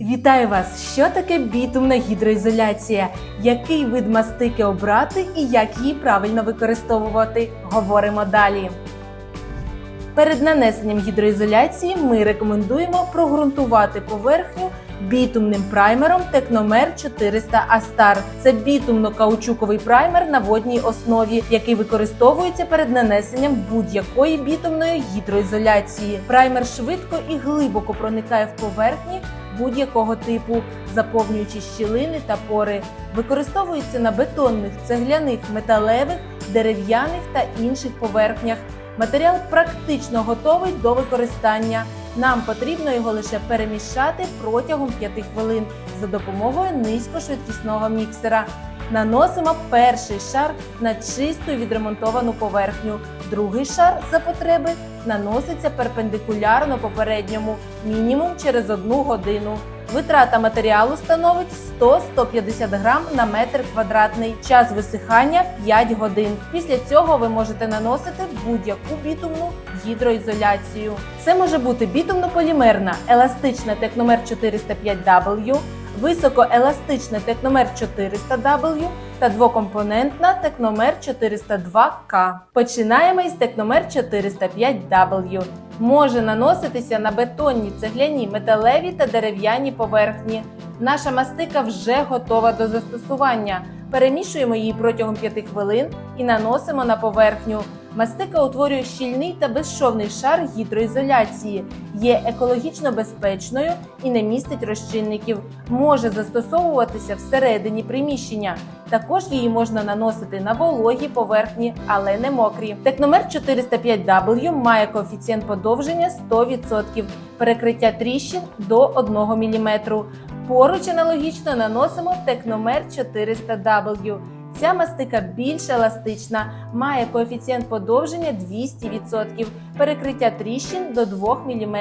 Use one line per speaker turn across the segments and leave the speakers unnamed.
Вітаю вас! Що таке бітумна гідроізоляція? Який вид мастики обрати і як її правильно використовувати? Говоримо далі. Перед нанесенням гідроізоляції ми рекомендуємо прогрунтувати поверхню бітумним праймером Техномер 400 Астар. Це бітумно-каучуковий праймер на водній основі, який використовується перед нанесенням будь-якої бітумної гідроізоляції. Праймер швидко і глибоко проникає в поверхні будь-якого типу, заповнюючи щілини та пори. Використовується на бетонних, цегляних, металевих, дерев'яних та інших поверхнях. Матеріал практично готовий до використання. Нам потрібно його лише перемішати протягом 5 хвилин за допомогою низькошвидкісного міксера. Наносимо перший шар на чисту відремонтовану поверхню. Другий шар за потреби наноситься перпендикулярно попередньому, мінімум через одну годину. Витрата матеріалу становить 100-150 грам на метр квадратний. Час висихання 5 годин. Після цього ви можете наносити будь-яку бітумну гідроізоляцію. Це може бути бітумно-полімерна, еластична Техномер 405W, високоеластична Техномер 400W та двокомпонентна Техномер 402К. Починаємо із Техномер 405W. Може наноситися на бетонні, цегляні, металеві та дерев'яні поверхні. Наша мастика вже готова до застосування. Перемішуємо її протягом 5 хвилин і наносимо на поверхню. Мастика утворює щільний та безшовний шар гідроізоляції, є екологічно безпечною і не містить розчинників. Може застосовуватися всередині приміщення. Також її можна наносити на вологі поверхні, але не мокрі. Техномер 405W має коефіцієнт подовження 100%, перекриття тріщин до 1 мм. Поруч аналогічно наносимо Техномер 400W. Ця мастика більш еластична, має коефіцієнт подовження 200%, перекриття тріщин до 2 мм.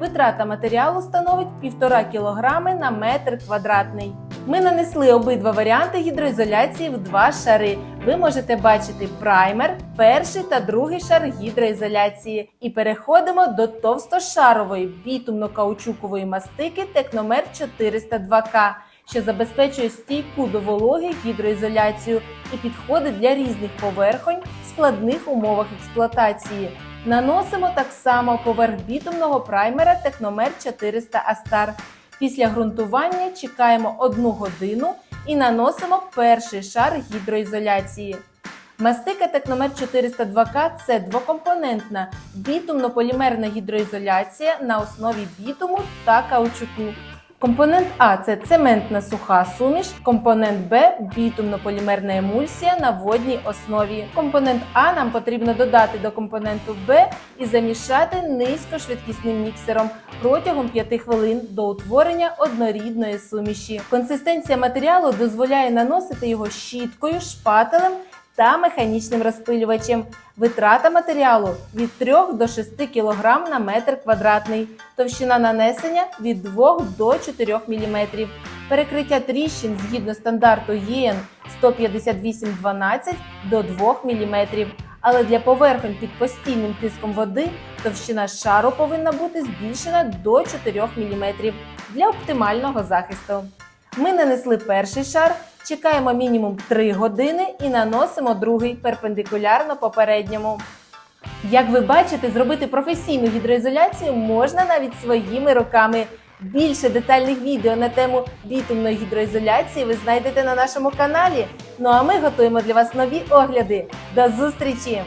Витрата матеріалу становить 1,5 кг на метр квадратний. Ми нанесли обидва варіанти гідроізоляції в два шари. Ви можете бачити праймер, перший та другий шар гідроізоляції. І переходимо до товстошарової бітумно-каучукової мастики Техномер 402К що забезпечує стійку до вологи гідроізоляцію і підходить для різних поверхонь в складних умовах експлуатації. Наносимо так само поверх бітумного праймера Техномер 400 Астар. Після ґрунтування чекаємо 1 годину і наносимо перший шар гідроізоляції. Мастика Техномер 402К це двокомпонентна бітумно-полімерна гідроізоляція на основі бітуму та каучуку. Компонент А це цементна суха суміш, компонент Б бітумно-полімерна емульсія на водній основі. Компонент А нам потрібно додати до компоненту Б і замішати низькошвидкісним міксером протягом 5 хвилин до утворення однорідної суміші. Консистенція матеріалу дозволяє наносити його щіткою, шпателем та механічним розпилювачем. Витрата матеріалу від 3 до 6 кг на метр квадратний, товщина нанесення від 2 до 4 мм. Перекриття тріщин згідно стандарту ЄН 158-12 до 2 мм. Але для поверхонь під постійним тиском води товщина шару повинна бути збільшена до 4 мм для оптимального захисту. Ми нанесли перший шар, чекаємо мінімум 3 години і наносимо другий перпендикулярно попередньому. Як ви бачите, зробити професійну гідроізоляцію можна навіть своїми руками. Більше детальних відео на тему бітумної гідроізоляції ви знайдете на нашому каналі. Ну а ми готуємо для вас нові огляди. До зустрічі!